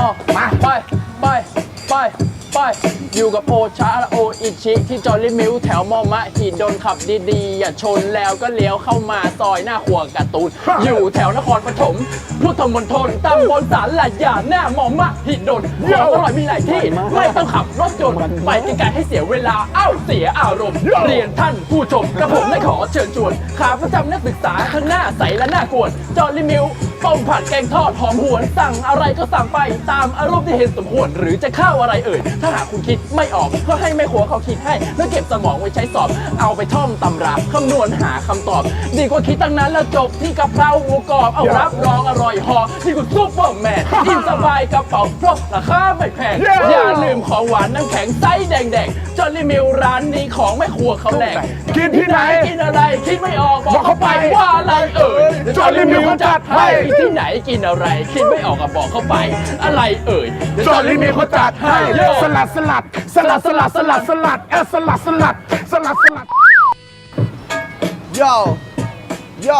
ออกมาปไปไป ไป อยู่กับโอชาและโออิชิที่จอร์ลี่มิวแถวมอมะหินโดนขับดีๆ อย่าชนแล้วก็เลี้ยวเข้ามาซอยหน้าขัวการ์ตูน อยู่แถวนครปฐมพุทธมณฑลตำบลสารหลายยาหน้ามอมะหินโดนของอร่อยมีหลายที่ ไม่ต้องขับรถยนต์ไปไกลๆให้เสียเวลาเอ้าเสียอารมณ์ เรียนท่านผู้ชมกระผมได้ขอเชิญชวนขาประจำนักศึกษาทั้งหน้าใสและหน้ากวนจอร์ลี่มิวต้มผัดแกงทอดหอมหวนสั่งอะไรก็สั่งไปตามอารมณ์ที่เห็นสมควรหรือจะข้าวอะไรเอ่ยถ้าหากคุณคิดไม่ออกก็ให้แม่ครัวเขาคิดให้ แล้วเก็บสมองไว้ใช้สอบ เอาไปท่องตำราคำนวณหาคำตอบ ดีกว่าคิดตั้งนั้นแล้วจบที่กะเพราหมูกรอบเอารับรองอร่อยหอที่คุณซุปเปอร์แมนอิ่มสบายกระเป๋าเพราะราคาไม่แพงอย่าลืมของหวานน้ำแข็งไส้แดงๆจอร์ลี่มิลร้านนี้ของแม่ครัวเขาแหลกกินที่ไหนกินอะไรคิดไม่ออกบอกเขาไปว่าอะไรเอ่ยจอ ร์ลี่มิลเขาจัดให้ ที่ไหนกินอะไร คิดไม่ออกอะบอกเขาไป อะไรเอ่ยจอร์ลี่มีเขาจัดให้สลัดสลัดสลัดสลัดสลัดสลัดเออสลัดสลัดสลัดสลัดโยโย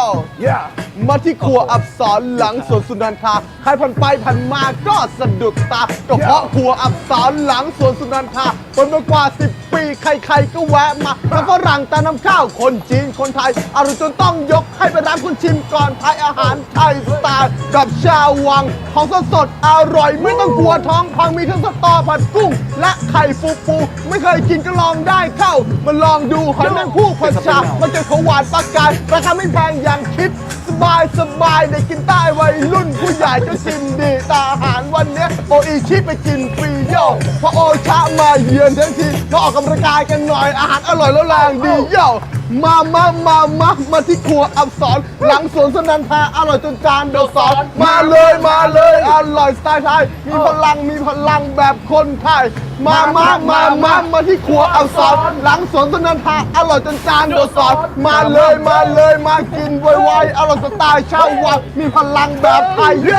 ย่า มาที่ครัวอับสรหลังสวนสุนันทาใครผ่านไปผ่านมาก็สะดุดตาก็เพราะครัวอับสรหลังสวนสุนันทาเปิดมากว่า 10 ปีใครๆก็แวะมาทั้งฝรั่งตาน้ำข้าวคนจีนคนไทยอร่อยจนต้องยกให้เป็นร้านคุณชิมก่อนทายอาหารไทยสไตล์กับชาววังของสดสดอร่อยไม่ต้องกลัวท้องพังมีทั้งสตอผัดกุ้ง และไข่ฟูฟูไม่เคยกินก็ลองได้เข้ามาลองดูหอยแมงผู้ผัดชามันจะขหวานปากกายราคาไม่แพงอย่างคิด บายสบายเด็กกินใต้วัยรุ่นผู้ใหญ่ก็ชิมดีแต่อาหารวันเนี้ยโออีชิไปกินฟรีโยเพราะโอชะมาเยือนทั้งทีก็ออกกำลังกายกันหน่อยอาหารอร่อยแล้วแรงดีเย มามามามามาที่ครัวอับสรหลังสวนสนันทาอร่อยจนจานโดดสอนมาเลยมาเลยอร่อยสไตล์ไทยมีพลังมีพลังแบบคนไทยมามามามามาที่ครัวอับสรหลังสวนสนันทาอร่อยจนจานโดดสอนมาเลยมาเลยมากินไวๆอร่อยสไตล์ชาววังมีพลังแบบไทยโย